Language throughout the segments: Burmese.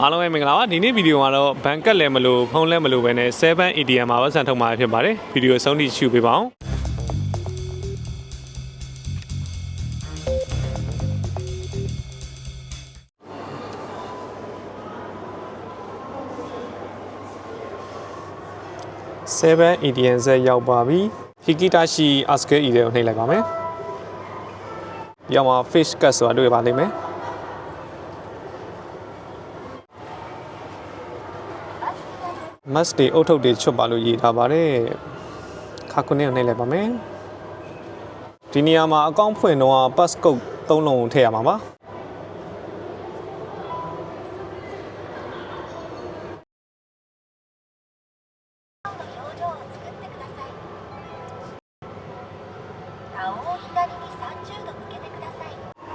အားလုံးပဲမင်္ဂလာပါဒီနေ့ဗီဒီယိုမှာတော့ဘန်ကတ်လည်းမလို့ဖုန်းလည်းမလို့ပဲနဲ့7 ATM မှာပတ်စံထုတ်မှာဖြစ်ပါတယ်ဗီဒီယိုဆုံးထိရှုပေးပါအောင်7 ATM ဆက်ရောက်ပါပြီဟီကီတာရှိ Asker E တွေကိုနှိပ်လိုက်ပါမယ်ရောက်မှာ fish cut ဆိုတာတွေ့ပါလိမ့်မယ် မတ်တွေအုတ်ထုတ်တွေချွတ်ပါလို့ရေးထားပါတယ်ခါခုနဲ့နှိမ့်လိုက်ပါမယ်ဒီနေရာမှာအကောင့်ဖွင့်တော့ passcode သုံးလုံးထည့်ရမှာပါ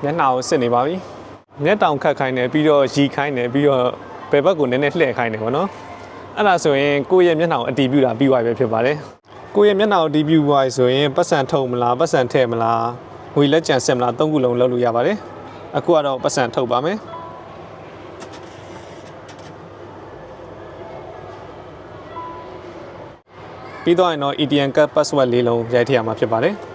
မျက်နှာကိုစစ်နေပါပြီမျက်တောင်ခတ်ခိုင်းတယ်ပြီးတော့ရီခိုင်းတယ်ပြီးတော့ဘယ်ဘက်ကိုနည်းနည်းလှည့်ခိုင်းတယ်ပေါ့နော် အဲ့ဒါဆိုရင်ကိုယ့်ရဲ့မျက်နှာကိုအတီးပြတာပြီးသွားပြီဖြစ်ပါတယ်ကိုယ့်ရဲ့မျက်နှာကိုအတီးပြသွားပြီဆိုရင်ပတ်စံထုတ်မလားပတ်စံထည့်မလားငွေလက်ကြံဆက်မလားသုံးခုလုံးလုပ်လို့ရပါတယ်အခုကတော့ပတ်စံထုတ်ပါမယ်ပြီးတော့ရင်တော့ ATM card password လေးလုံးရိုက်ထည့်ရမှာဖြစ်ပါတယ်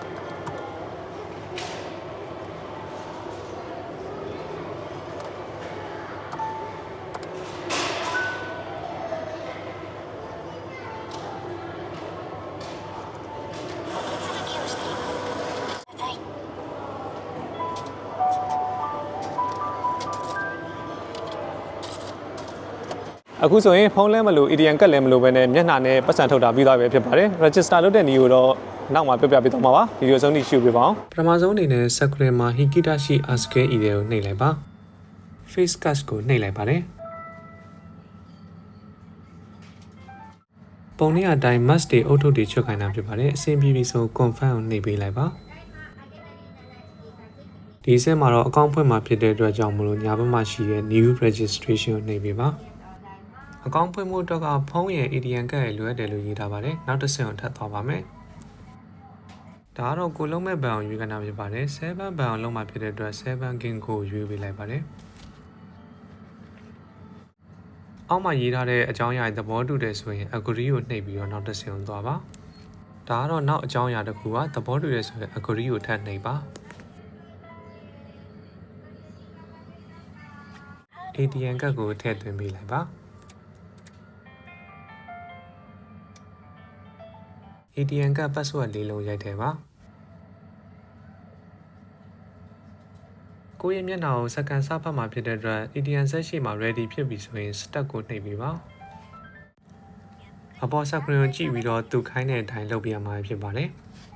အခုဆိုရင်ဖုန်းလဲမလို့ ATM ကတ်လဲမလို့ပဲနဲ့မျက်နှာနဲ့ပတ်စံထုတ်တာပြီးသွားပြီဖြစ်ပါတယ် register လုပ်တဲ့နည်းကိုတော့နောက်မှပြပြပေးသွားမှာပါဗီဒီယိုဆုံးထိရှုပေးပါအောင်ပထမဆုံးအနေနဲ့ Sakura မှာ Hikita ရှိ Aske E တွေကိုနှိပ်လိုက်ပါ Face Cash ကိုနှိပ်လိုက်ပါတယ်ပုံနေအတိုင်း mask တွေအုတ်ထုတ်တွေချွတ်ခိုင်းတာဖြစ်ပါတယ်အဆင်ပြေပြီဆို confirm ကိုနှိပ်ပေးလိုက်ပါဒီဆက်မှာတော့အကောင့်ဖွင့်မှာဖြစ်တဲ့အတွက်ကြောင့်မလို့ညာဘက်မှာရှိတဲ့ new registration ကိုနှိပ်ပေးပါ အကောင့်ဖွင့်မှုတော့ကဖုန်းရဲ့ ATM ကတ်ရဲ့လွယ်တယ်လို့ရေးထားပါတယ်နောက်တစ်ဆင့်ကိုထပ်သွားပါမယ်ဒါကတော့ကိုလုံးမဲ့ဘဏ်အောင်ရွေးကနာဖြစ်ပါတယ်7ဘဏ်အောင်လုံးမှာဖြစ်တဲ့အတွက်7 gin ကိုရွေးပေးလိုက်ပါတယ်အောက်မှာရေးထားတဲ့အကြောင်းအရာသဘောတူတယ်ဆိုရင် agree ကိုနှိပ်ပြီးတော့နောက်တစ်ဆင့်ကိုသွားပါဒါကတော့နောက်အကြောင်းအရာတစ်ခုကသဘောတူတယ်ဆိုရင် agree ကိုထပ်နှိပ်ပါ ATM ကတ်ကိုထည့်သွင်းပေးလိုက်ပါ ATM က password လေးလုံးရိုက်တယ်ပါကိုယ့်ရဲ့မျက်နှာကိုစကန်စဖတ်မှာဖြစ်တဲ့အတွက် ATM ဆက်ရှိမှာ ready ဖြစ်ပြီဆိုရင် start ကိုနှိပ်ပေးပါအပေါ် screen ကိုကြည့်ပြီးတော့သူခိုင်းတဲ့အတိုင်းလုပ်ပြရမှာဖြစ်ပါတယ်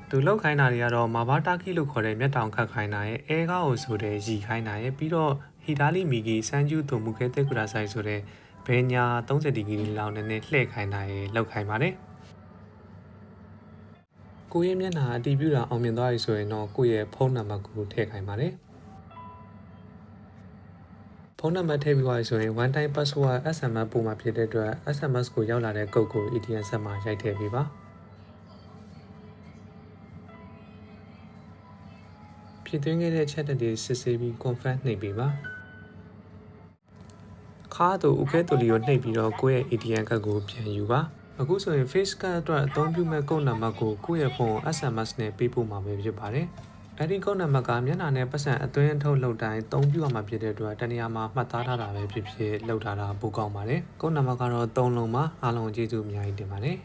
သူလောက်ခိုင်းတာတွေကတော့မာဘာတာကီလို့ခေါ်တဲ့မျက်တောင်ခတ်ခိုင်းတာရဲ့အဲကားကိုဆိုတဲ့ရီခိုင်းတာရဲ့ပြီးတော့ဟီတာလီမီဂီစန်ကျူတုံမှုခဲတက်ကူရာဆိုင်ဆိုတဲ့ဘဲညာ30ဒီဂရီလောက်နဲ့နဲ့လှည့်ခိုင်းတာရဲ့လောက်ခိုင်းပါတယ် ကိုယ့်ရဲ့မျက်နှာအတည်ပြုတာအောင်မြင်သွားပြီဆိုရင်တော့ကိုယ့်ရဲ့ဖုန်းနံပါတ်ကိုထည့်ခိုင်းပါတယ်ဖုန်းနံပါတ်ထည့်ပြီးသွားပြီဆိုရင် one time password SMS ပို့မှာဖြစ်တဲ့အတွက် SMS ကိုရောက်လာတဲ့ကုတ်ကို ATM ဆက်မှာရိုက်ထည့်ပေးပါဖြစ်သွင်းခဲ့တဲ့ chat တွေစစ်ဆေးပြီး confirm နှိပ်ပေးပါခါတူဥခဲတူလီကိုနှိပ်ပြီးတော့ကိုယ့်ရဲ့ ATM ကတ်ကိုပြန်ယူပါ အခုဆိုရင် face card အတွက်အသုံးပြုမဲ့ကုတ်နံပါတ်ကိုကိုယ့်ရဲ့ဖုန်း SMS နဲ့ပေးပို့မှာပဲဖြစ်ပါတယ်အဲ့ဒီကုတ်နံပါတ်ကမျက်နှာနဲ့ပတ်စံအသွင်းအထုတ်လုပ်တိုင်းအသုံးပြုရမှာဖြစ်တဲ့အတွက်တနေရာမှာမှတ်သားထားတာပဲဖြစ်ဖြစ်လုပ်ထားတာပိုကောင်းပါတယ်ကုတ်နံပါတ်ကတော့3လုံးပါအားလုံးကျေးဇူးအများကြီးတင်ပါတယ်